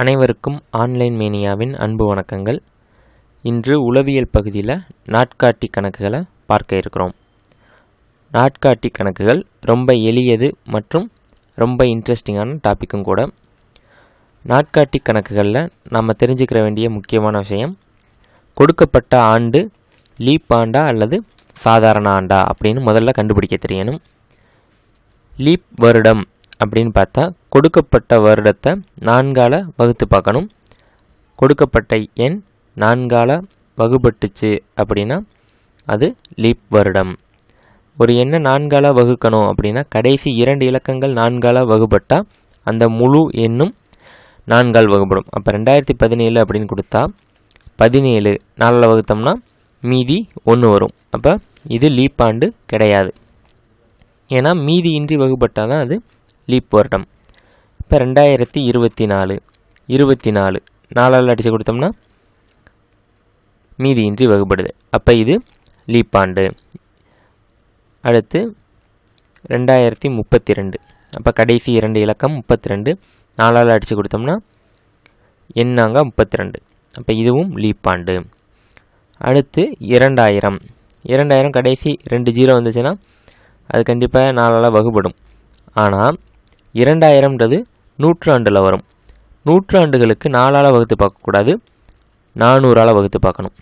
அனைவருக்கும் ஆன்லைன் மேனியாவின் அன்பு வணக்கங்கள். இன்று உளவியல் பகுதியில் நாட்காட்டி கணக்குகளை பார்க்க இருக்கிறோம். நாட்காட்டி கணக்குகள் ரொம்ப எளியது மற்றும் ரொம்ப இன்ட்ரெஸ்டிங்கான டாப்பிக்கும் கூட. நாட்காட்டி கணக்குகளில் நம்ம தெரிஞ்சுக்கிற வேண்டிய முக்கியமான விஷயம் கொடுக்கப்பட்ட ஆண்டு லீப் ஆண்டா அல்லது சாதாரண ஆண்டா அப்படின்னு முதல்ல கண்டுபிடிக்க தெரியணும். லீப் வருடம் அப்படின்னு பார்த்தா கொடுக்கப்பட்ட வருடத்தை நான்கால வகுத்து பார்க்கணும். கொடுக்கப்பட்ட எண் நான்கால வகுபட்டுச்சு அப்படின்னா அது லீப் வருடம். ஒரு எண்ணை நான்கால வகுக்கணும் அப்படின்னா கடைசி இரண்டு இலக்கங்கள் நான்கால வகுப்பட்டால் அந்த முழு எண்ணும் நான்கால் வகுப்படும் அப்போ ரெண்டாயிரத்தி பதினேழு அப்படின்னு கொடுத்தா பதினேழு நாலில் வகுத்தோம்னா மீதி ஒன்று வரும். அப்போ இது லீப் ஆண்டு கிடையாது. ஏன்னா மீதி இன்றி வகுப்பட்டால் தான் அது லீப் வருடம். இப்போ ரெண்டாயிரத்தி இருபத்தி நாலு இருபத்தி நாலு நாலால் அடித்து கொடுத்தோம்னா மீதி இன்றி வகுப்படுது அப்போ இது லீப் ஆண்டு அடுத்து ரெண்டாயிரத்தி முப்பத்தி ரெண்டு அப்போ கடைசி இரண்டு இலக்கம் முப்பத்தி ரெண்டு நாலால் அடித்து கொடுத்தோம்னா எண்ணாங்க முப்பத்தி ரெண்டு அப்போ இதுவும் லீப் ஆண்டு அடுத்து இரண்டாயிரம். இரண்டாயிரம் கடைசி ரெண்டு ஜீரோ வந்துச்சுன்னா அது கண்டிப்பாக நாலால் வகுப்படும் ஆனால் இரண்டாயிரம்ன்றது நூற்றாண்டில் வரும். நூற்றாண்டுகளுக்கு நாலால் வகுத்து பார்க்கக்கூடாது நானூறால் வகுத்து பார்க்கணும்.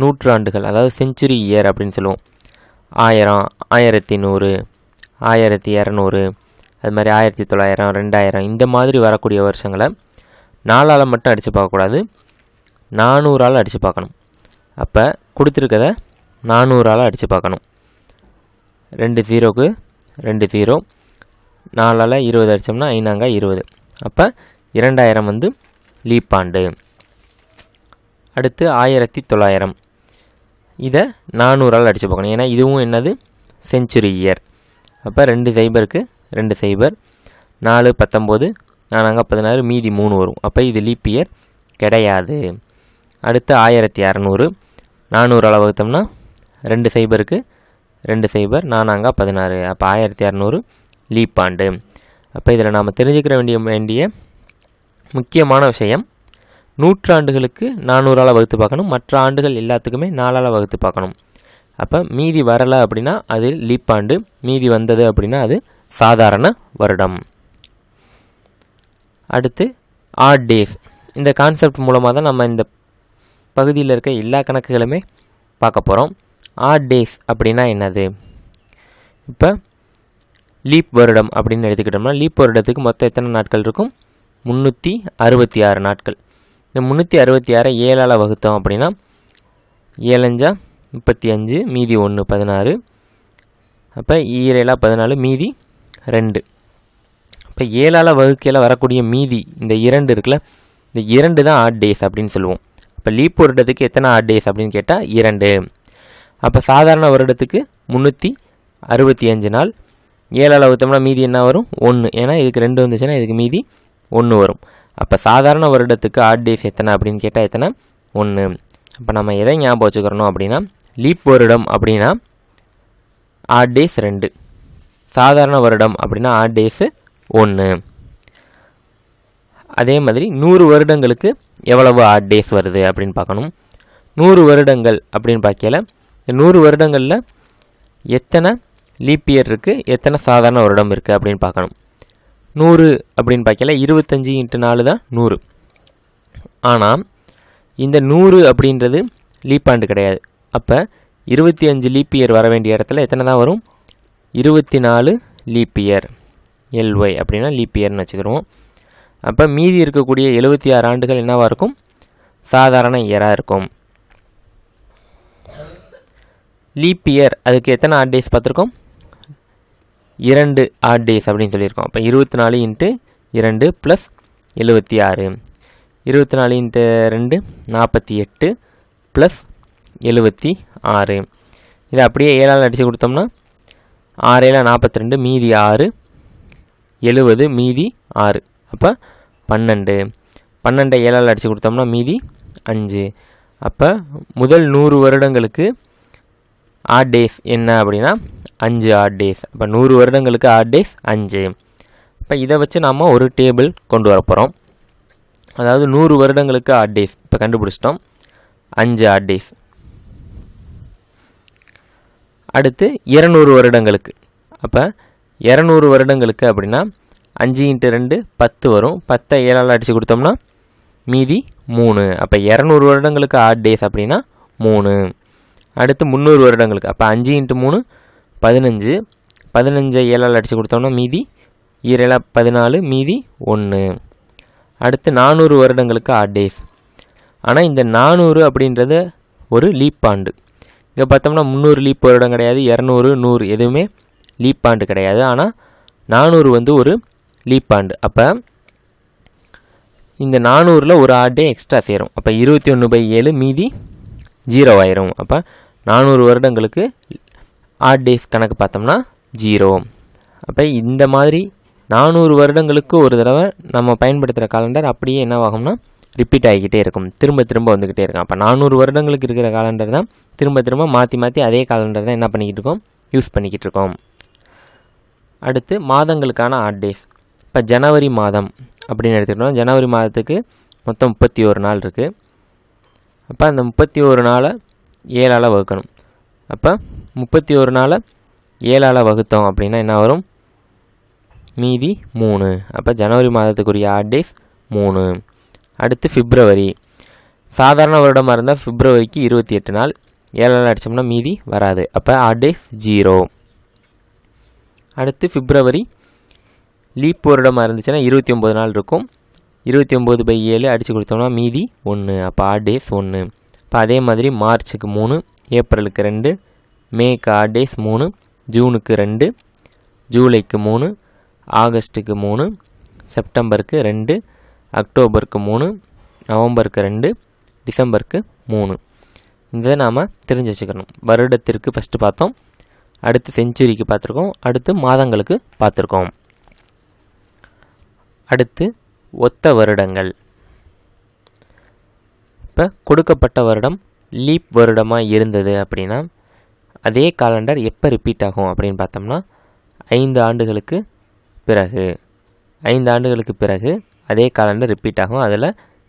நூற்றாண்டுகள் அதாவது செஞ்சுரி இயர் அப்படின்னு சொல்லுவோம். ஆயிரம் ஆயிரத்தி நூறு ஆயிரத்தி இரநூறு அது மாதிரி ஆயிரத்தி தொள்ளாயிரம் ரெண்டாயிரம் இந்த மாதிரி வரக்கூடிய வருஷங்களை நாலால் மட்டும் அடித்து பார்க்கக்கூடாது நானூறால் அடித்து பார்க்கணும். அப்போ கொடுத்துருக்கத நானூறால் அடித்து பார்க்கணும். ரெண்டு ஜீரோக்கு ரெண்டு ஜீரோ நாலால் இருபது அடித்தோம்னா ஐநாங்க இருபது. அப்போ இரண்டாயிரம் வந்து லீப் ஆண்டு அடுத்து ஆயிரத்தி தொள்ளாயிரம். இதை நானூறால் அடித்து பார்க்கணும். ஏன்னா இதுவும் என்னது? செஞ்சுரி இயர் அப்போ ரெண்டு சைபருக்கு ரெண்டு சைபர். நாலு பத்தொம்போது நானாங்க பதினாறு மீதி மூணு வரும். அப்போ இது லீப் இயர் கிடையாது. அடுத்து ஆயிரத்தி அறநூறு. நானூறால் வகுத்தோம்னா ரெண்டு சைபருக்கு ரெண்டு சைபர் நானாங்க பதினாறு. அப்போ ஆயிரத்தி இரநூறு லீப் ஆண்டு அப்போ இதில் நாம் தெரிஞ்சுக்கிற வேண்டிய வேண்டிய முக்கியமான விஷயம் நூற்றாண்டுகளுக்கு நானூறால் வகுத்து பார்க்கணும் மற்ற ஆண்டுகள் எல்லாத்துக்குமே நாலால் வகுத்து பார்க்கணும். அப்போ மீதி வரலை அப்படின்னா அது லீப் ஆண்டு மீதி வந்தது அப்படின்னா அது சாதாரண வருடம். அடுத்து ஆட் டேஸ் இந்த கான்செப்ட் மூலமாக தான் நம்ம இந்த பகுதியில் இருக்க எல்லா கணக்குகளுமே பார்க்க போகிறோம் ஆட் டேஸ் அப்படின்னா என்னது? இப்போ லீப் வருடம் அப்படின்னு எடுத்துக்கிட்டோம்னா லீப் வருடத்துக்கு மொத்தம் எத்தனை நாட்கள் இருக்கும்? முந்நூற்றி அறுபத்தி ஆறு நாட்கள். இந்த முந்நூற்றி அறுபத்தி ஆறை ஏழால் வகுத்தோம் அப்படின்னா ஏழஞ்சா முப்பத்தி அஞ்சு மீதி ஒன்று பதினாறு. அப்போ ஈரேழா பதினாலு மீதி ரெண்டு. இப்போ ஏழால் வகுக்கையில் வரக்கூடிய மீதி இந்த இரண்டு இருக்குல்ல இந்த இரண்டு தான் ஆட் டேஸ் அப்படின்னு சொல்லுவோம். இப்போ லீப் வருடத்துக்கு எத்தனை ஆட் டேஸ் அப்படின்னு கேட்டால் இரண்டு. அப்போ சாதாரண வருடத்துக்கு முந்நூற்றி அறுபத்தி அஞ்சு நாள் ஏழால் வகுத்தோம்னா மீதி என்ன வரும்? ஒன்று ஏன்னா இதுக்கு ரெண்டு வந்துச்சுன்னா இதுக்கு மீதி ஒன்று வரும். அப்போ சாதாரண வருடத்துக்கு ஆட் டேஸ் எத்தனை அப்படின்னு கேட்டால் எத்தனை? ஒன்று அப்போ நம்ம எதை ஞாபகம் வச்சுக்கிறணும் அப்படின்னா லீப் வருடம் அப்படின்னா ஆட் டேஸ் ரெண்டு. சாதாரண வருடம் அப்படின்னா ஆட் டேஸு ஒன்று அதே மாதிரி நூறு வருடங்களுக்கு எவ்வளவு ஆட் டேஸ் வருது அப்படின்னு பார்க்கணும். நூறு வருடங்கள் அப்படின்னு பார்க்கல நூறு வருடங்களில் எத்தனை லீப் இயர் இருக்குது எத்தனை சாதாரண வருடம் இருக்குது அப்படின்னு பார்க்கணும். நூறு அப்படின்னு பார்க்கல. இருபத்தஞ்சி இன்ட்டு நாலு தான் நூறு. ஆனால் இந்த நூறு அப்படின்றது லீப் ஆண்டு கிடையாது. அப்போ இருபத்தி அஞ்சு லீப் இயர் வர வேண்டிய இடத்துல எத்தனை தான் வரும்? இருபத்தி நாலு லீப் இயர் எல்ஒய் அப்படின்னா லீப் இயர்னு வச்சுக்கிறோம் அப்போ மீதி இருக்கக்கூடிய எழுபத்தி ஆறு ஆண்டுகள் என்னவாக இருக்கும்? சாதாரண இயராக இருக்கும். லீப் இயர் அதுக்கு எத்தனை ஆட் டேஸ் பார்த்துருக்கோம்? இரண்டு ஆட் டேஸ் அப்படின்னு சொல்லியிருக்கோம். அப்போ இருபத்தி நாலு இன்ட்டு இரண்டு ப்ளஸ் எழுபத்தி ஆறு. இருபத்தி நாலு இன்ட்டு ரெண்டு நாற்பத்தி எட்டு ப்ளஸ் எழுபத்தி ஆறு. இதை அப்படியே ஏழால் அடித்து கொடுத்தோம்னா ஆறு ஏழா நாற்பத்தி ரெண்டு மீதி ஆறு எழுபது மீதி ஆறு. அப்போ பன்னெண்டு. பன்னெண்டை ஏழால் அடித்து கொடுத்தோம்னா மீதி அஞ்சு. அப்போ முதல் நூறு வருடங்களுக்கு ஆட் டேஸ் என்ன அப்படின்னா அஞ்சு ஆட் டேஸ் அப்போ நூறு வருடங்களுக்கு ஆட் டேஸ் அஞ்சு. இப்போ இதை வச்சு நாம் ஒரு டேபிள் கொண்டு வர போகிறோம் அதாவது நூறு வருடங்களுக்கு ஆட் டேஸ் இப்போ கண்டுபிடிச்சிட்டோம். அஞ்சு ஆட் டேஸ் அடுத்து இரநூறு வருடங்களுக்கு. அப்போ இரநூறு வருடங்களுக்கு அப்படின்னா அஞ்சு இன்ட்டு ரெண்டு பத்து வரும். பத்தை ஏழால் அடித்து கொடுத்தோம்னா மீதி மூணு. அப்போ இரநூறு வருடங்களுக்கு ஆட் டேஸ் அப்படின்னா மூணு. அடுத்து முந்நூறு வருடங்களுக்கு. அப்போ அஞ்சு இன்ட்டு மூணு பதினஞ்சு. பதினஞ்சை ஏழால் அடித்து கொடுத்தோம்னா மீதி ஈரேழா பதினாலு மீதி ஒன்று அடுத்து நானூறு வருடங்களுக்கு ஆட் டேஸ் ஆனால் இந்த நானூறு அப்படின்றது ஒரு லீப் ஆண்டு இங்கே பார்த்தோம்னா முந்நூறு லீப் வருடம் கிடையாது இரநூறு நூறு எதுவுமே லீப் ஆண்டு கிடையாது. ஆனால் நானூறு வந்து ஒரு லீப் ஆண்டு அப்போ இந்த நானூறில் ஒரு ஆட் டே எக்ஸ்ட்ரா சேரும். அப்போ இருபத்தி ஒன்று பை ஏழு மீதி ஜீரோ ஆயிரும். அப்போ நானூறு வருடங்களுக்கு ஆட் டேஸ் கணக்கு பார்த்தோம்னா ஜீரோ அப்போ இந்த மாதிரி நானூறு வருடங்களுக்கு ஒரு தடவை நம்ம பயன்படுத்துகிற காலண்டர் அப்படியே என்னவாகும்னா ரிப்பீட் ஆகிக்கிட்டே இருக்கும். திரும்ப திரும்ப வந்துக்கிட்டே இருக்கும். அப்போ நானூறு வருடங்களுக்கு இருக்கிற காலண்டர் தான் திரும்ப திரும்ப மாற்றி மாற்றி அதே காலண்டர் தான் என்ன பண்ணிக்கிட்டு இருக்கோம்? யூஸ் பண்ணிக்கிட்டு இருக்கோம். அடுத்து மாதங்களுக்கான ஆட் டேஸ் இப்போ ஜனவரி மாதம் அப்படின்னு எடுத்துக்கிட்டோம் ஜனவரி மாதத்துக்கு மொத்தம் முப்பத்தி ஒரு நாள் இருக்குது அப்போ அந்த முப்பத்தி ஒரு நாளை ஏழால் வகுக்கணும். அப்போ முப்பத்தி ஒரு நாளை ஏழால் வகுத்தோம் அப்படின்னா என்ன வரும்? மீதி மூணு. அப்போ ஜனவரி மாதத்துக்குரிய ஆட் டேஸ் மூணு. அடுத்து பிப்ரவரி. சாதாரண வருடமாக இருந்தால் பிப்ரவரிக்கு இருபத்தி எட்டு நாள். ஏழால் அடித்தோம்னா மீதி வராது. அப்போ ஆட் டேஸ் ஜீரோ அடுத்து பிப்ரவரி. லீப் வருடமாக இருந்துச்சுன்னா இருபத்தி ஒம்பது நாள் இருக்கும். இருபத்தி ஒம்பது பை ஏழு அடித்து கொடுத்தோம்னா மீதி ஒன்று அப்போ ஆட் டேஸ் ஒன்று இப்போ அதே மாதிரி மார்ச்சுக்கு மூணு ஏப்ரலுக்கு ரெண்டு மேக்கு ஆட் டேஸ் மூணு ஜூனுக்கு ரெண்டு ஜூலைக்கு மூணு ஆகஸ்ட்டுக்கு மூணு செப்டம்பருக்கு ரெண்டு அக்டோபருக்கு மூணு நவம்பருக்கு ரெண்டு டிசம்பருக்கு மூணு. இதை நாம் தெரிஞ்சு வச்சுக்கணும். வருடத்திற்கு ஃபஸ்ட்டு பார்த்தோம். அடுத்து செஞ்சுரிக்கு பார்த்துருக்கோம். அடுத்து மாதங்களுக்கு பார்த்துருக்கோம். அடுத்து ஒத்த வருடங்கள். இப்போ கொடுக்கப்பட்ட வருடம் லீப் வருடமாக இருந்தது அப்படின்னா அதே காலண்டர் எப்போ ரிப்பீட் ஆகும் அப்படின்னு பார்த்தோம்னா ஐந்து ஆண்டுகளுக்கு பிறகு. ஐந்து ஆண்டுகளுக்கு பிறகு அதே காலண்டர் ரிப்பீட் ஆகும். அதில்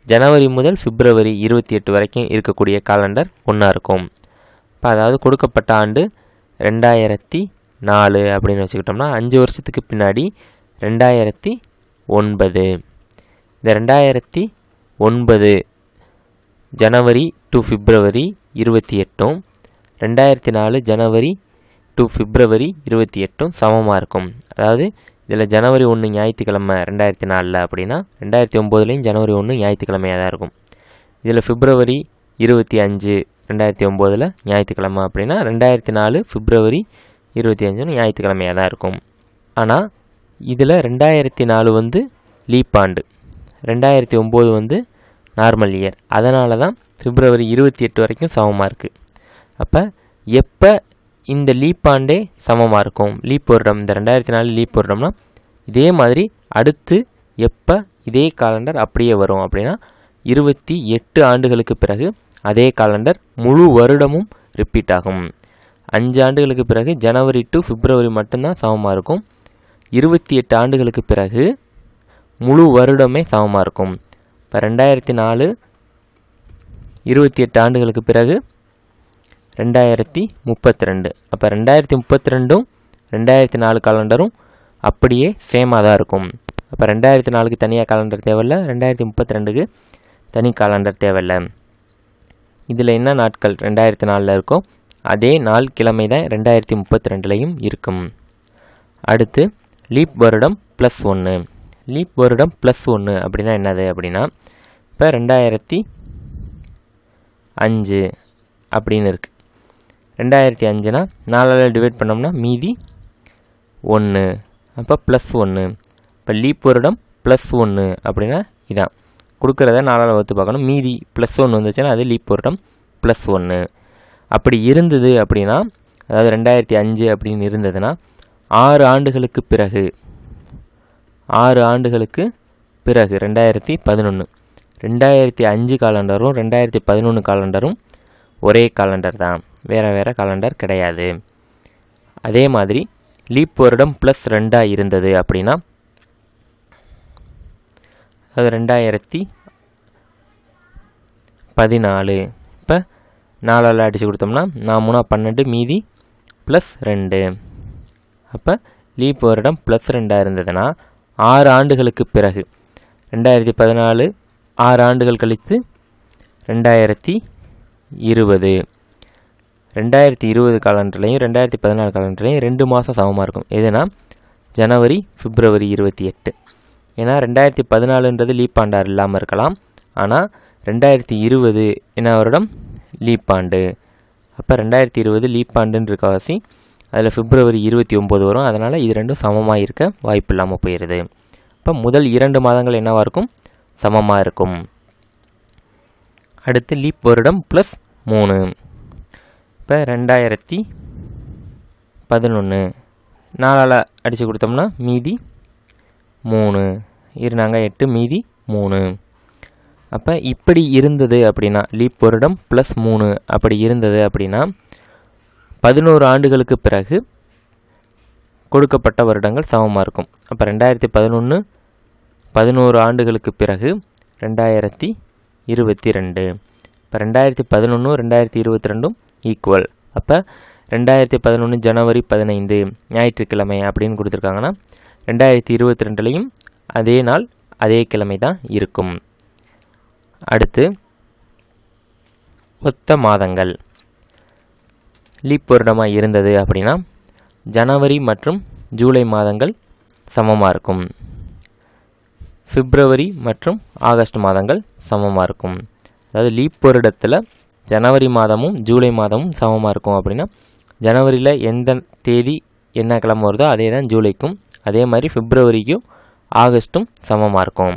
ஜனவரி முதல் பிப்ரவரி இருபத்தி எட்டு வரைக்கும் இருக்கக்கூடிய காலண்டர் ஒன்றா இருக்கும். இப்போ அதாவது கொடுக்கப்பட்ட ஆண்டு ரெண்டாயிரத்தி நாலு அப்படின்னு வச்சுக்கிட்டோம்னா அஞ்சு வருஷத்துக்கு பின்னாடி ரெண்டாயிரத்தி ஒன்பது. இந்த ரெண்டாயிரத்தி ஒன்பது ஜனவரி டு பிப்ரவரி இருபத்தி எட்டும். ரெண்டாயிரத்தி நாலு ஜனவரி டு பிப்ரவரி இருபத்தி எட்டும் சமமாக இருக்கும். அதாவது இதில் ஜனவரி ஒன்று ஞாயிற்றுக்கிழமை ரெண்டாயிரத்தி நாலில் அப்படின்னா ரெண்டாயிரத்தி ஒம்போதுலேயும் ஜனவரி ஒன்று ஞாயிற்றுக்கிழமையாக தான் இருக்கும். இதில் பிப்ரவரி இருபத்தி அஞ்சு ரெண்டாயிரத்தி ஒம்போதில் ஞாயிற்றுக்கிழமை அப்படின்னா ரெண்டாயிரத்தி நாலு பிப்ரவரி இருபத்தி அஞ்சுன்னு ஞாயிற்றுக்கிழமையாக தான் இருக்கும். ஆனால் இதில் ரெண்டாயிரத்தி நாலு வந்து லீப் ஆண்டு. ரெண்டாயிரத்தி ஒம்பது வந்து நார்மல் இயர் அதனால தான் பிப்ரவரி இருபத்தி எட்டு வரைக்கும் சமமாக இருக்குது அப்போ எப்போ இந்த லீப் ஆண்டே சமமாக இருக்கும்? லீப் வருடம் இந்த ரெண்டாயிரத்தி நாலு லீப் வருடம்னா இதே மாதிரி அடுத்து எப்போ இதே காலண்டர் அப்படியே வரும் அப்படின்னா இருபத்தி எட்டு ஆண்டுகளுக்கு பிறகு அதே காலண்டர் முழு வருடமும் ரிப்பீட் ஆகும். அஞ்சு ஆண்டுகளுக்கு பிறகு ஜனவரி டு பிப்ரவரி மட்டும்தான் சமமாக இருக்கும். இருபத்தி எட்டு ஆண்டுகளுக்கு பிறகு முழு வருடமே சமமாக இருக்கும். இப்போ ரெண்டாயிரத்தி நாலு இருபத்தி எட்டு ஆண்டுகளுக்கு பிறகு ரெண்டாயிரத்தி முப்பத்தி ரெண்டு அப்போ ரெண்டாயிரத்தி முப்பத்தி ரெண்டும் ரெண்டாயிரத்தி நாலு காலண்டரும் அப்படியே சேமாக தான் இருக்கும். அப்போ ரெண்டாயிரத்தி நாலுக்கு தனியாக காலண்டர் தேவையில்ல ரெண்டாயிரத்தி முப்பத்தி ரெண்டுக்கு தனி காலண்டர் தேவையில்ல. இதில் என்ன நாட்கள் ரெண்டாயிரத்தி நாலில் இருக்கோ அதே நாள் கிழமை தான் ரெண்டாயிரத்தி முப்பத்தி ரெண்டுலேயும் இருக்கும். அடுத்து லீப் வருடம் ப்ளஸ் ஒன்று லீப் வருடம் ப்ளஸ் ஒன்று அப்படின்னா என்னது அப்படின்னா இப்போ ரெண்டாயிரத்தி அஞ்சு அப்படின்னு இருக்குது ரெண்டாயிரத்தி அஞ்சுனா நாலால் டிவைட் பண்ணோம்னா மீதி ஒன்று அப்போ ப்ளஸ் ஒன்று இப்போ லீப் வருடம் ப்ளஸ் ஒன்று அப்படின்னா இதான். கொடுக்குறத நாலால் வகுத்து பார்க்கணும். மீதி ப்ளஸ் ஒன்று வந்துச்சுன்னா அது லீப் வருடம் ப்ளஸ் ஒன்று அப்படி இருந்தது அப்படின்னா அதாவது ரெண்டாயிரத்தி அஞ்சு அப்படின்னு இருந்ததுன்னா ஆறு ஆண்டுகளுக்கு பிறகு ஆறு ஆண்டுகளுக்கு பிறகு ரெண்டாயிரத்தி பதினொன்று ரெண்டாயிரத்தி அஞ்சு காலண்டரும் ரெண்டாயிரத்தி பதினொன்று காலண்டரும் ஒரே காலண்டர் தான். வேறு வேறு காலண்டர் கிடையாது. அதே மாதிரி லீப் வருடம் ப்ளஸ் ரெண்டாக இருந்தது அப்படின்னா அது ரெண்டாயிரத்தி பதினாலு. இப்போ நாலால் அடித்து கொடுத்தோம்னா நான் மூணா பன்னெண்டு மீதி ப்ளஸ் ரெண்டு. அப்போ லீப் வருடம் ப்ளஸ் ரெண்டாக இருந்ததுன்னா ஆறு ஆண்டுகளுக்கு பிறகு. ரெண்டாயிரத்தி பதினாலு ஆறு ஆண்டுகள் கழித்து ரெண்டாயிரத்தி இருபது. ரெண்டாயிரத்தி இருபது காலண்டர்லையும் ரெண்டாயிரத்தி பதினாலு காலண்டர்லையும் ரெண்டு மாதம் சமமாக இருக்கும். எதுனா ஜனவரி பிப்ரவரி இருபத்தி எட்டு. ஏன்னா ரெண்டாயிரத்தி பதினாலுன்றது லீப் ஆண்டார் இல்லாமல் இருக்கலாம். ஆனால் ரெண்டாயிரத்தி இருபது என்ன வருடம்? லீப் ஆண்டு. அப்போ ரெண்டாயிரத்தி இருபது லீப் ஆண்டுன்னு அதில் பிப்ரவரி இருபத்தி ஒம்பது வரும். அதனால் இது ரெண்டும் சமமாக இருக்க வாய்ப்பு இல்லாமல் போயிடுது இப்போ முதல் இரண்டு மாதங்கள் என்னவாக இருக்கும்? சமமாக இருக்கும். அடுத்து லீப் வருடம் ப்ளஸ் மூணு. இப்போ ரெண்டாயிரத்தி பதினொன்று நாலால் அடித்து கொடுத்தோம்னா மீதி மூணு. இருந்தாங்க எட்டு மீதி மூணு. அப்போ இப்படி இருந்தது அப்படின்னா லீப் வருடம் ப்ளஸ் மூணு அப்படி இருந்தது அப்படின்னா பதினோரு ஆண்டுகளுக்கு பிறகு கொடுக்கப்பட்ட வருடங்கள் சமமாக இருக்கும். அப்போ ரெண்டாயிரத்தி பதினொன்று பதினோரு ஆண்டுகளுக்கு பிறகு ரெண்டாயிரத்தி இருபத்தி ரெண்டு. இப்போ ரெண்டாயிரத்தி பதினொன்று ரெண்டாயிரத்தி இருபத்தி ரெண்டும் ஈக்குவல் அப்போ ரெண்டாயிரத்தி பதினொன்று ஜனவரி பதினைந்து ஞாயிற்றுக்கிழமை அப்படின்னு கொடுத்துருக்காங்கன்னா ரெண்டாயிரத்தி இருபத்தி ரெண்டுலேயும் அதே நாள் அதே கிழமை தான் இருக்கும். அடுத்து ஒத்த மாதங்கள். லீப் வருடமாக இருந்தது அப்படின்னா ஜனவரி மற்றும் ஜூலை மாதங்கள் சமமாக இருக்கும். பிப்ரவரி மற்றும் ஆகஸ்ட் மாதங்கள் சமமாக இருக்கும். அதாவது லீப் வருடத்தில் ஜனவரி மாதமும் ஜூலை மாதமும் சமமாக இருக்கும் அப்படின்னா ஜனவரியில் எந்த தேதி என்ன கிழமை வருதோ அதே தான் ஜூலைக்கும் அதே மாதிரி பிப்ரவரிக்கும் ஆகஸ்ட்டும் சமமாக இருக்கும்.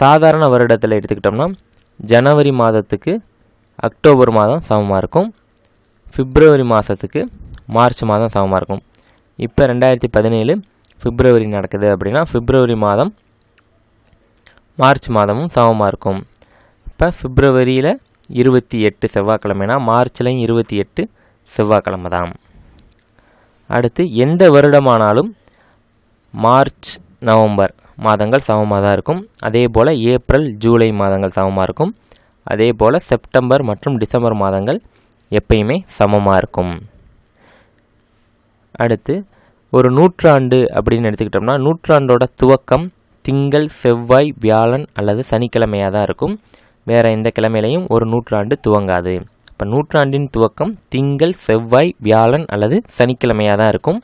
சாதாரண வருடத்தில் எடுத்துக்கிட்டோம்னா ஜனவரி மாதத்துக்கு அக்டோபர் மாதம் சமமாக இருக்கும். பிப்ரவரி மாதத்துக்கு மார்ச் மாதம் சமமாக இருக்கும். இப்போ ரெண்டாயிரத்தி பதினேழு பிப்ரவரி நடக்குது அப்படின்னா பிப்ரவரி மாதம் மார்ச் மாதமும் சமமாக இருக்கும். இப்போ பிப்ரவரியில் இருபத்தி எட்டு செவ்வாய்க்கிழமைனா மார்ச்லையும் இருபத்தி எட்டு செவ்வாய்க்கிழமை தான். அடுத்து எந்த வருடமானாலும் மார்ச் நவம்பர் மாதங்கள் சமமாக தான் இருக்கும். அதே போல் ஏப்ரல் ஜூலை மாதங்கள் சமமாக இருக்கும். அதே போல் செப்டம்பர் மற்றும் டிசம்பர் மாதங்கள் எப்பயுமே சமமாக இருக்கும். அடுத்து ஒரு நூற்றாண்டு அப்படின்னு எடுத்துக்கிட்டோம்னா நூற்றாண்டோட துவக்கம் திங்கள் செவ்வாய் வியாழன் அல்லது சனிக்கிழமையாக தான் இருக்கும். வேறு எந்த கிழமையிலையும் ஒரு நூற்றாண்டு துவங்காது. இப்போ நூற்றாண்டின் துவக்கம் திங்கள் செவ்வாய் வியாழன் அல்லது சனிக்கிழமையாக தான் இருக்கும்.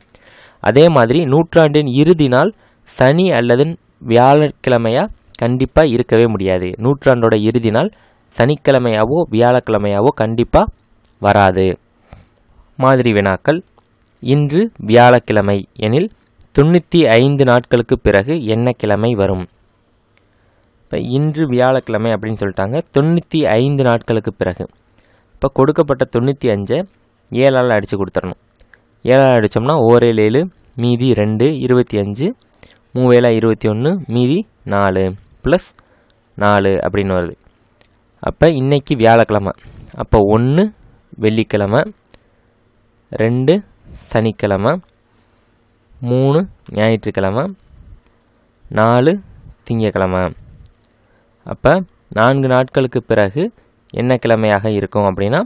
அதே மாதிரி நூற்றாண்டின் இறுதி நாள் சனி அல்லது வியாழக்கிழமையாக கண்டிப்பாக இருக்கவே முடியாது. நூற்றாண்டோட இறுதி நாள் சனிக்கிழமையாவோ வியாழக்கிழமையாவோ கண்டிப்பாக வராது. மாதிரி வினாக்கள் இன்று வியாழக்கிழமை எனில் தொண்ணூற்றி ஐந்து நாட்களுக்கு பிறகு என்ன கிழமை வரும்? இப்போ இன்று வியாழக்கிழமை அப்படின்னு சொல்லிட்டாங்க தொண்ணூற்றி ஐந்து நாட்களுக்கு பிறகு. இப்போ கொடுக்கப்பட்ட தொண்ணூற்றி அஞ்சை ஏழால் அடித்து கொடுத்துடணும் ஏழால் அடித்தோம்னா ஓரேழு ஏழு மீதி ரெண்டு இருபத்தி அஞ்சு மூவேலா இருபத்தி ஒன்று மீதி நாலு ப்ளஸ் நாலு அப்படின்னு வருது. அப்போ இன்றைக்கி வியாழக்கிழமை. அப்போ ஒன்று வெள்ளிக்கிழமை ரெண்டு சனிக்கிழமை மூணு ஞாயிற்றுக்கிழமை நாலு திங்கக்கிழமை. அப்போ நான்கு நாட்களுக்கு பிறகு என்ன கிழமையாக இருக்கும் அப்படின்னா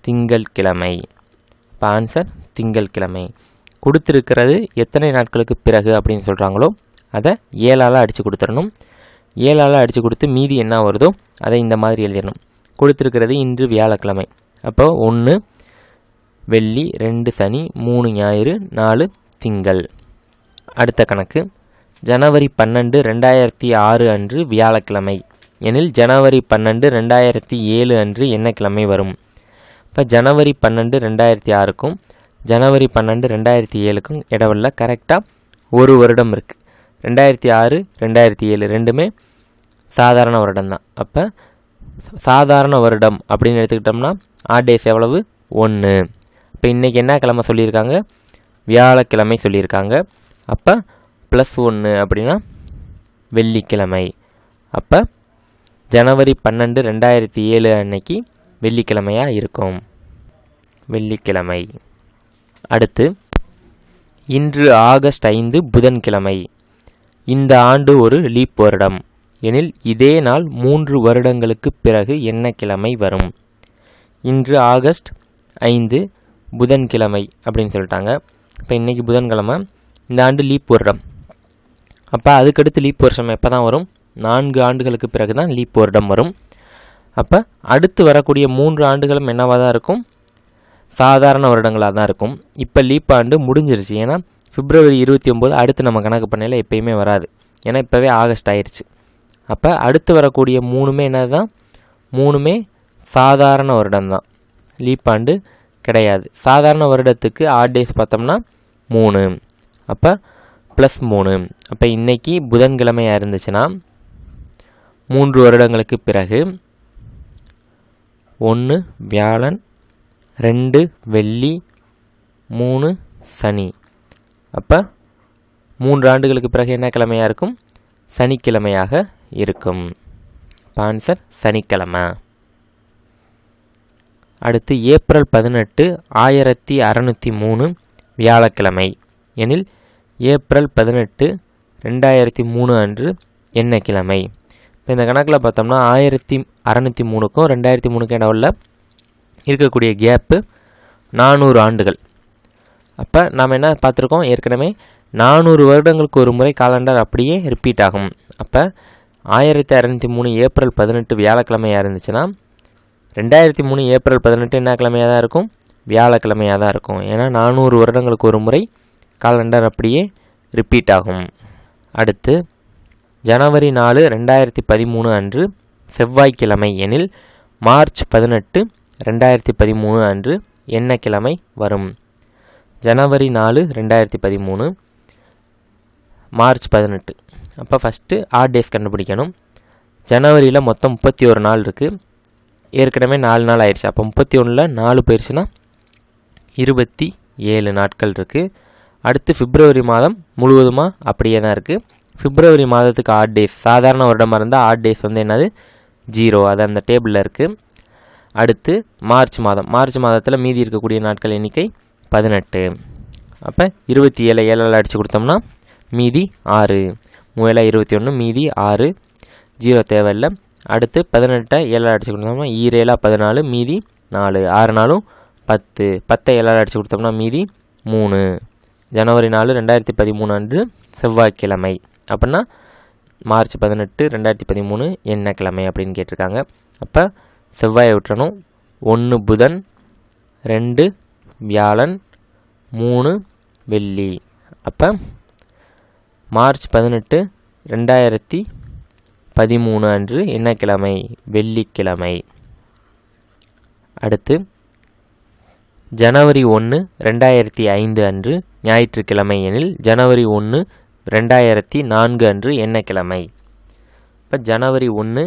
திங்கள் கிழமை. இப்போ ஆன்சர் திங்கள் கிழமை. கொடுத்துருக்கிறது எத்தனை நாட்களுக்கு பிறகு அப்படின்னு சொல்கிறாங்களோ அதை ஏழால் அடித்து கொடுத்துடணும். ஏழால் அடித்து கொடுத்து மீதி என்ன வருதோ அதை இந்த மாதிரி எழுதிடணும் கொடுத்துருக்கிறது இன்று வியாழக்கிழமை. அப்போ ஒன்று வெள்ளி ரெண்டு சனி மூணு ஞாயிறு நாலு திங்கள். அடுத்த கணக்கு. ஜனவரி பன்னெண்டு ரெண்டாயிரத்தி ஆறு அன்று வியாழக்கிழமை. எனில் ஜனவரி பன்னெண்டு ரெண்டாயிரத்தி ஏழு அன்று என்ன கிழமை வரும். இப்போ ஜனவரி பன்னெண்டு ரெண்டாயிரத்தி ஆறுக்கும் ஜனவரி பன்னெண்டு ரெண்டாயிரத்தி ஏழுக்கும் இடவெல்ல கரெக்டாக ஒரு வருடம் இருக்குது ரெண்டாயிரத்தி ஆறு ரெண்டாயிரத்தி ஏழு ரெண்டுமே சாதாரண வருடம் தான் அப்போ சாதாரண வருடம் அப்படின்னு எடுத்துக்கிட்டோம்னா ஆட் டேஸ் எவ்வளவு? ஒன்று இப்போ இன்றைக்கி என்ன கிழமை சொல்லியிருக்காங்க? வியாழக்கிழமை சொல்லியிருக்காங்க. அப்போ ப்ளஸ் ஒன்று அப்படின்னா வெள்ளிக்கிழமை. அப்போ ஜனவரி பன்னெண்டு ரெண்டாயிரத்தி ஏழு அன்னைக்கு வெள்ளிக்கிழமையாக இருக்கும். வெள்ளிக்கிழமை. அடுத்து இன்று ஆகஸ்ட் ஐந்து புதன்கிழமை. இந்த ஆண்டு ஒரு லீப் வருடம். எனில் இதே நாள் மூன்று வருடங்களுக்கு பிறகு என்ன கிழமை வரும்? இன்று ஆகஸ்ட் ஐந்து புதன்கிழமை அப்படின்னு சொல்லிட்டாங்க. இப்போ இன்றைக்கி புதன்கிழமை இந்த ஆண்டு லீப் வருடம். அப்போ அதுக்கடுத்து லீப் வருஷம் எப்போ தான் வரும்? நான்கு ஆண்டுகளுக்கு பிறகு தான் லீப் வருடம் வரும். அப்போ அடுத்து வரக்கூடிய மூன்று ஆண்டுகளும் என்னவாக தான் இருக்கும்? சாதாரண வருடங்களாக தான் இருக்கும். இப்போ லீப் ஆண்டு முடிஞ்சிருச்சு. ஏன்னா பிப்ரவரி இருபத்தி ஒம்பது அடுத்து நம்ம கணக்கு பண்ணையில் எப்பயுமே வராது. ஏன்னா இப்போவே ஆகஸ்ட் ஆயிடுச்சு அப்போ அடுத்து வரக்கூடிய மூணுமே என்னது தான் மூணுமே சாதாரண வருடம் தான் லீப் ஆண்டு கிடையாது. சாதாரண வருடத்துக்கு ஆட் டேஸ் பார்த்தோம்னா மூணு. அப்போ ப்ளஸ் மூணு. அப்போ இன்றைக்கி புதன்கிழமையாக இருந்துச்சுன்னா மூன்று வருடங்களுக்கு பிறகு ஒன்று வியாழன் ரெண்டு வெள்ளி மூணு சனி. அப்போ மூன்று ஆண்டுகளுக்கு பிறகு என்ன கிழமையாக இருக்கும்? சனிக்கிழமையாக இருக்கும். இப்போ ஆன்சர் சனிக்கிழமை. அடுத்து ஏப்ரல் பதினெட்டு ஆயிரத்தி அறநூற்றி மூணு வியாழக்கிழமை. எனில் ஏப்ரல் பதினெட்டு ரெண்டாயிரத்தி மூணு அன்று என்ன கிழமை இப்போ இந்த கணக்கில் பார்த்தோம்னா ஆயிரத்தி அறநூற்றி மூணுக்கும் ரெண்டாயிரத்தி மூணுக்கும் இடவுள்ள இருக்கக்கூடிய கேப்பு நானூறு ஆண்டுகள். அப்போ நாம் என்ன பார்த்துருக்கோம்? ஏற்கனவே நானூறு வருடங்களுக்கு ஒரு முறை காலண்டர் அப்படியே ரிப்பீட் ஆகும். அப்போ ஆயிரத்தி அறநூற்றி மூணு ஏப்ரல் பதினெட்டு வியாழக்கிழமையாக இருந்துச்சுன்னா ரெண்டாயிரத்தி மூணு ஏப்ரல் பதினெட்டு என்ன கிழமையாக தான் இருக்கும்? வியாழக்கிழமையாக தான் இருக்கும். ஏன்னா நானூறு வருடங்களுக்கு ஒரு முறை காலண்டர் அப்படியே ரிப்பீட் ஆகும். அடுத்து ஜனவரி நாலு ரெண்டாயிரத்தி பதிமூணு அன்று செவ்வாய்க்கிழமை எனில் மார்ச் பதினெட்டு ரெண்டாயிரத்தி பதிமூணு அன்று என்ன கிழமை வரும்? ஜனவரி நாலு ரெண்டாயிரத்தி பதிமூணு மார்ச் பதினெட்டு. அப்போ ஃபஸ்ட்டு ஆட் டேஸ் கண்டுபிடிக்கணும். ஜனவரியில் மொத்தம் முப்பத்தி ஒரு நாள் இருக்குது ஏற்கனவே நாலு நாள் ஆயிடுச்சு. அப்போ முப்பத்தி ஒன்றில் நாலு போயிடுச்சுன்னா இருபத்தி ஏழு நாட்கள் இருக்குது அடுத்து பிப்ரவரி மாதம் முழுவதுமாக அப்படியே தான் இருக்குது பிப்ரவரி மாதத்துக்கு ஆட் டேஸ் சாதாரண வருடமாக இருந்தால் ஆட் டேஸ் வந்து என்னது? ஜீரோ. அது அந்த டேபிளில் இருக்குது அடுத்து மார்ச் மாதம். மார்ச் மாதத்தில் மீதி இருக்கக்கூடிய நாட்கள் எண்ணிக்கை பதினெட்டு. அப்போ இருபத்தி ஏழு ஏழால் அடித்து கொடுத்தோம்னா மீதி ஆறு. மூவேல இருபத்தி ஒன்று மீதி ஆறு ஜீரோ தேவையில்லை. அடுத்து பதினெட்டை ஏழால் அடித்து கொடுத்தோம்னா ஈரேழா பதினாலு மீதி நாலு. ஆறு நாளும் பத்து. பத்தை ஏழால் அடித்து கொடுத்தோம்னா மீதி மூணு. ஜனவரி நாலு ரெண்டாயிரத்தி பதிமூணு அன்று செவ்வாய்க்கிழமை. அப்படின்னா மார்ச் பதினெட்டு ரெண்டாயிரத்தி பதிமூணு என்ன கிழமை அப்படின்னு கேட்டிருக்காங்க. அப்போ செவ்வாயை விட்டுறணும். ஒன்று புதன் ரெண்டு வியாழன் மூணு வெள்ளி. அப்போ மார்ச் பதினெட்டு ரெண்டாயிரத்தி பதிமூணு அன்று என்ன கிழமை வெள்ளிக்கிழமை. அடுத்து ஜனவரி ஒன்று ரெண்டாயிரத்தி ஐந்து அன்று ஞாயிற்றுக்கிழமை எனில் ஜனவரி ஒன்று ரெண்டாயிரத்தி நான்கு அன்று என்ன கிழமை இப்போ ஜனவரி ஒன்று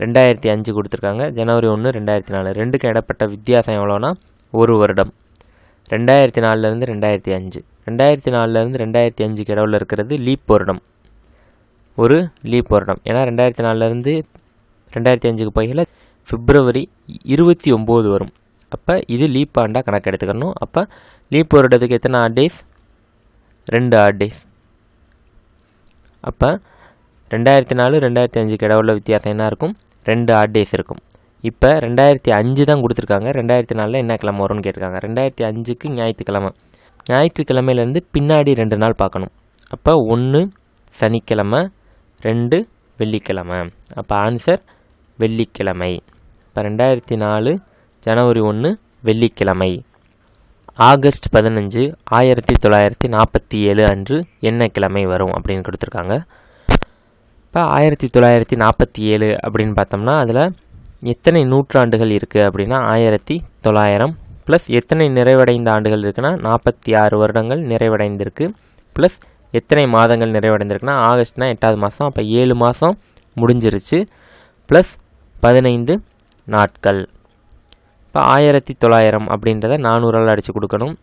ரெண்டாயிரத்தி அஞ்சு கொடுத்துருக்காங்க. ஜனவரி ஒன்று ரெண்டாயிரத்தி நாலு. ரெண்டுக்கும் இடப்பட்ட வித்தியாசம் எவ்வளோனா ஒரு வருடம். ரெண்டாயிரத்தி நாலுலேருந்து ரெண்டாயிரத்தி அஞ்சு. ரெண்டாயிரத்தி நாலுலேருந்து ரெண்டாயிரத்தி அஞ்சுக்கு இடவில் இருக்கிறது லீப் வருடம். ஒரு லீப் வருடம். ஏன்னா ரெண்டாயிரத்தி நாலுலேருந்து ரெண்டாயிரத்தி அஞ்சுக்கு போகல பிப்ரவரி இருபத்தி ஒம்பது வரும். அப்போ இது லீப் ஆண்டாக கணக்கு எடுத்துக்கணும் அப்போ லீப் வருடத்துக்கு எத்தனை ஆட் டேஸ் ரெண்டு ஆட் டேஸ் அப்போ ரெண்டாயிரத்தி நாலு ரெண்டாயிரத்தி அஞ்சுக்கு இடவுள்ள வித்தியாசம் என்ன இருக்கும்? ரெண்டு ஆட் டேஸ் இருக்கும். இப்போ ரெண்டாயிரத்தி அஞ்சு தான் கொடுத்துருக்காங்க. ரெண்டாயிரத்தி நாலில் என்ன கிழமை வரும்னு கேட்டிருக்காங்க. ரெண்டாயிரத்தி அஞ்சுக்கு ஞாயிற்றுக்கிழமை. ஞாயிற்றுக்கிழமையிலேருந்து பின்னாடி ரெண்டு நாள் பார்க்கணும். அப்போ ஒன்று சனிக்கிழமை ரெண்டு வெள்ளிக்கிழமை. அப்போ ஆன்சர் வெள்ளிக்கிழமை. இப்போ ரெண்டாயிரத்தி நாலு ஜனவரி ஒன்று வெள்ளிக்கிழமை. ஆகஸ்ட் பதினஞ்சு ஆயிரத்தி தொள்ளாயிரத்தி நாற்பத்தி ஏழு அன்று என்ன கிழமை வரும் அப்படின்னு கொடுத்துருக்காங்க. இப்போ ஆயிரத்தி தொள்ளாயிரத்தி நாற்பத்தி ஏழு அப்படின்னு பார்த்தோம்னா அதில் எத்தனை நூற்றாண்டுகள் இருக்குது அப்படின்னா ஆயிரத்தி தொள்ளாயிரம் ப்ளஸ் எத்தனை நிறைவடைந்த ஆண்டுகள் இருக்குன்னா நாற்பத்தி ஆறு வருடங்கள் நிறைவடைந்திருக்கு. ப்ளஸ் எத்தனை மாதங்கள் நிறைவடைந்திருக்குன்னா ஆகஸ்ட்னா எட்டாவது மாதம் அப்போ ஏழு மாதம் முடிஞ்சிருச்சு. ப்ளஸ் பதினைந்து நாட்கள். இப்போ ஆயிரத்தி தொள்ளாயிரம் அப்படின்றத நானூறால் அடித்து கொடுக்கணும்.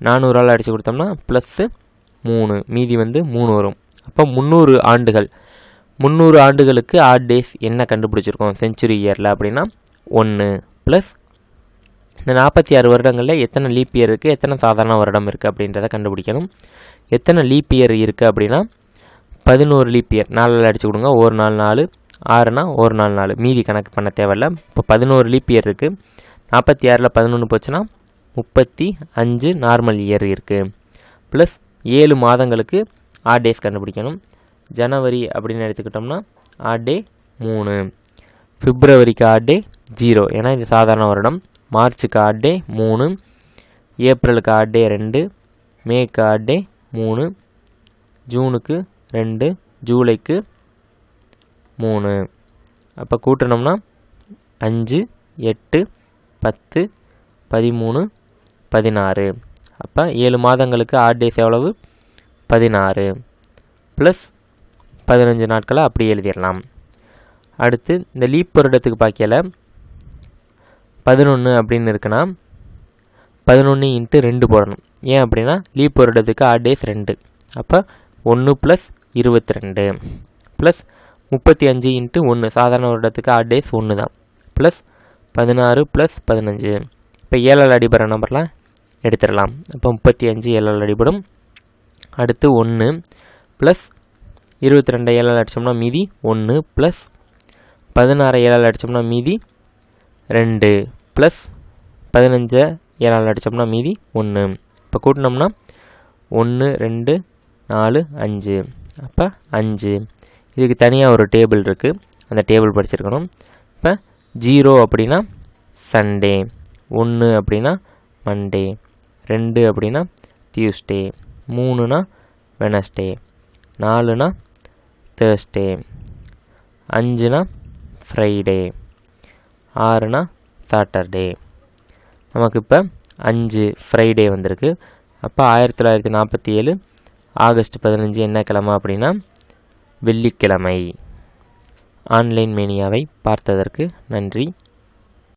நானூறால் அடித்து கொடுத்தோம்னா ப்ளஸ்ஸு மூணு மீதி வந்து மூணு வரும். அப்போ முந்நூறு ஆண்டுகள். முந்நூறு ஆண்டுகளுக்கு ஆட் டேஸ் என்ன கண்டுபிடிச்சிருக்கோம்? செஞ்சுரி இயரில் அப்படின்னா ஒன்று ப்ளஸ் இந்த நாற்பத்தி ஆறு வருடங்களில் எத்தனை லீப் இயர் இருக்குது எத்தனை சாதாரண வருடம் இருக்குது அப்படின்றத கண்டுபிடிக்கணும். எத்தனை லீப் இயர் இருக்குது அப்படின்னா பதினோரு லீப் இயர் நாலில் அடிச்சு கொடுங்க. ஒரு நாள் நாலு. ஆறுனா ஒரு நாள் நாலு. மீதி கணக்கு பண்ண தேவையில்ல. இப்போ பதினோரு லீப் இயர் இருக்குது நாற்பத்தி ஆறில் பதினொன்று போச்சுன்னா முப்பத்தி அஞ்சு நார்மல் இயர் இருக்குது ப்ளஸ் ஏழு மாதங்களுக்கு ஆட் டேஸ் கண்டுபிடிக்கணும். ஜனவரி அப்படின்னு எடுத்துக்கிட்டோம்னா ஆட் டே மூணு. பிப்ரவரிக்கு ஆட் டே ஜீரோ ஏன்னா இது சாதாரண வருடம். மார்ச்சுக்கு ஆட் மூணு ஏப்ரலுக்கு ஆட் டே ரெண்டு மேக்கு ஆட் டே மூணு ஜூனுக்கு ரெண்டு ஜூலைக்கு மூணு. அப்போ கூட்டினோம்னா அஞ்சு எட்டு பத்து பதிமூணு பதினாறு. அப்போ ஏழு மாதங்களுக்கு ஆட் டேஸ் எவ்வளவு? பதினாறு. ப்ளஸ் பதினஞ்சு நாட்களை அப்படி எழுதிடலாம். அடுத்து இந்த லீப் வருடத்துக்கு பார்க்கல பதினொன்று அப்படின்னு இருக்குன்னா பதினொன்று இன்ட்டு ரெண்டு போடணும். ஏன் அப்படின்னா லீப் போடுறதுக்கு ஆட் டேஸ் ரெண்டு. அப்போ ஒன்று ப்ளஸ் இருபத்தி ரெண்டு ப்ளஸ் முப்பத்தி அஞ்சு இன்ட்டு ஒன்று சாதாரண வருடத்துக்கு ஆட் டேஸ் ஒன்று தான். ப்ளஸ் பதினாறு ப்ளஸ் பதினஞ்சு. இப்போ ஏழால் அடிபடுற நம்பர்லாம் எடுத்துடலாம். அப்போ முப்பத்தி அஞ்சு ஏழால் அடிபடும். அடுத்து ஒன்று ப்ளஸ் இருபத்தி ரெண்டு ஏழால் அடித்தோம்னா மீதி ஒன்று ப்ளஸ் பதினாறு ஏழால் அடித்தோம்னா மீதி ரெண்டு ப்ளஸ் பதினஞ்சை ஏழால் அடித்தோம்னா மீதி ஒன்று இப்போ கூட்டினோம்னா ஒன்று ரெண்டு நாலு அஞ்சு. அப்போ அஞ்சு. இதுக்கு தனியாக ஒரு டேபிள் இருக்குது அந்த டேபிள் படிச்சிருக்கணும். இப்போ ஜீரோ அப்படின்னா சண்டே ஒன்று அப்படின்னா மண்டே ரெண்டு அப்படின்னா டியூஸ்டே மூணுனா வெனஸ்டே நாலுனா தேர்ஸ்டே அஞ்சுனா ஃப்ரைடே ஆறுனா சாட்டர்டே நமக்கு இப்போ அஞ்சு ஃப்ரைடே வந்திருக்கு. அப்போ ஆயிரத்தி தொள்ளாயிரத்தி நாற்பத்தி ஏழு ஆகஸ்ட் பதினஞ்சு என்ன கிழமை அப்படின்னா வெள்ளிக்கிழமை. ஆன்லைன் மேனியாவை பார்த்ததற்கு நன்றி.